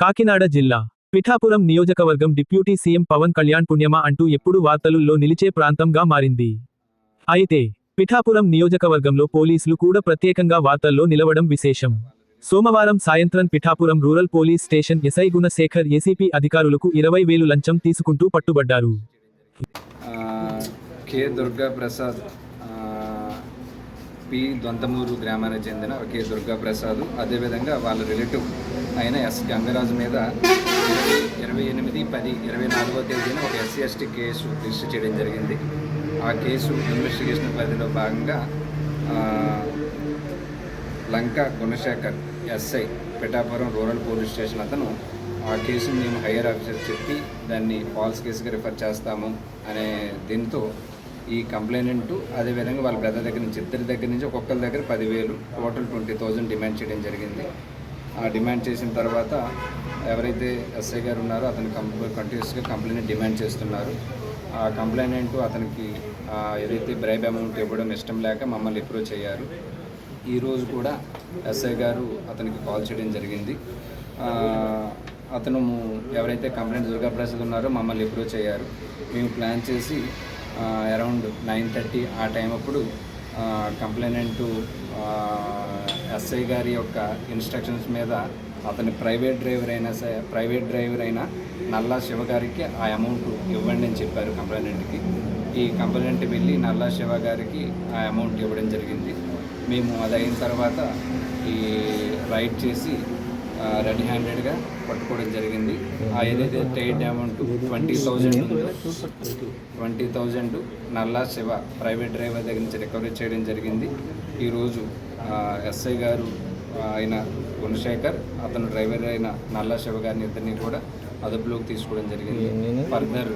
కాకినాడ జిల్లా పిఠాపురం నియోజకవర్గం deputy CM Pawan Kalyan పుణ్యమా అంటూ ఎప్పుడు వార్తలుల్లో నిలిచే ప్రాంతంగా మారింది. అయితే పిఠాపురం నియోజకవర్గంలో పోలీసులు కూడా ప్రత్యేకంగా వార్తల్లో నిలవడం విశేషం. సోమవారం సాయంత్రం Pithapuram rural police station SI Gunasekhar ACP అధికారులకు ఇరవై వేలు లంచం తీసుకుంటూ పట్టుబడ్డారు. కె దుర్గా ప్రసాద్ పి దొంతమూరు గ్రామానికి చెందిన కె దుర్గా ప్రసాద్ అదేవిధంగా వాళ్ళ రిలేటివ్ ఆయన ఎస్ గంగరాజు మీద ఇరవై ఎనిమిది పది ఇరవై నాలుగో తేదీన ఒక ఎస్సీ ఎస్టీ కేసు రిజిస్టర్ చేయడం జరిగింది. ఆ కేసు ఇన్వెస్టిగేషన్ పరిధిలో భాగంగా Lanka Gunasekhar SI Pithapuram rural police station అతను ఆ కేసును మేము హయ్యర్ ఆఫీసర్ చెప్పి దాన్ని ఫాల్స్ కేసుగా రిఫర్ చేస్తాము అనే దీంతో ఈ కంప్లైనెంట్ అదేవిధంగా వాళ్ళ బ్రదర్ దగ్గర నుంచి ఇద్దరి దగ్గర నుంచి ఒక్కొక్కరి దగ్గర పదివేలు టోటల్ ట్వంటీ థౌజండ్ డిమాండ్ చేయడం జరిగింది. డిమాండ్ చేసిన తర్వాత ఎవరైతే ఎస్ఐ గారు ఉన్నారో అతను కంప్ కంటిన్యూస్గా కంప్లైంట్ డిమాండ్ చేస్తున్నారు. ఆ కంప్లైనెంట్ అతనికి ఏదైతే బ్రైబ్ అమౌంట్ ఇవ్వడం ఇష్టం లేక మమ్మల్ని అప్రోచ్ అయ్యారు ఈరోజు కూడా ఎస్ఐ గారు అతనికి కాల్ చేయడం జరిగింది. అతను ఎవరైతే కంప్లైంట్ దుర్గాప్రసాద్ ఉన్నారో మమ్మల్ని అప్రోచ్ అయ్యారు మేము ప్లాన్ చేసి అరౌండ్ నైన్ థర్టీ ఆ టైం అప్పుడు కంప్లైనెంట్ ఎస్ఐ గారి యొక్క ఇన్స్ట్రక్షన్స్ మీద అతని ప్రైవేట్ డ్రైవర్ అయినా సరే ప్రైవేట్ డ్రైవర్ అయిన నల్లా శివ గారికి ఆ అమౌంట్ ఇవ్వండి అని చెప్పారు కంప్లైనెంట్కి ఈ కంప్లైనెంట్ వెళ్ళి నల్లా శివ గారికి ఆ అమౌంట్ ఇవ్వడం జరిగింది. మేము అది అయిన తర్వాత ఈ రైడ్ చేసి రెడీ హ్యాండెడ్గా పట్టుకోవడం జరిగింది. ఆ ఏదైతే టైడ్ అమౌంట్ ట్వంటీ థౌజండ్ ఉందో twenty thousand Nalla Siva private driver దగ్గర నుంచి రికవరీ చేయడం జరిగింది. ఈరోజు ఎస్ఐ గారు ఆ, అయిన గుణశేఖర్ అతను డ్రైవర్ అయిన నల్లా శివ గారిని ఇద్దరిని కూడా అదుపులోకి తీసుకోవడం జరిగింది. ఫర్దర్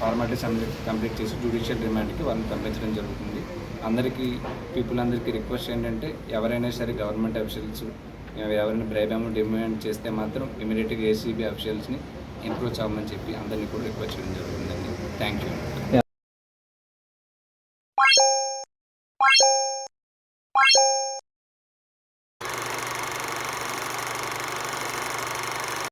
ఫార్మాలిటీస్ కంప్లీట్ చేసి జ్యుడిషియల్ రిమాండ్కి వాళ్ళని పంపించడం జరుగుతుంది. అందరికీ పీపుల్ అందరికీ రిక్వెస్ట్ ఏంటంటే ఎవరైనా సరే గవర్నమెంట్ అఫీషియల్స్ ఎవరైనా బ్రైబ్ అమౌంట్ డిమాండ్ చేస్తే మాత్రం ఇమీడియట్గా ఏసీబీ అఫీషియల్స్ని ఇంప్రూవ్ అవ్వమని చెప్పి అందరినీ కూడా రిక్వెస్ట్ చేయడం జరుగుతుందండి. Thank you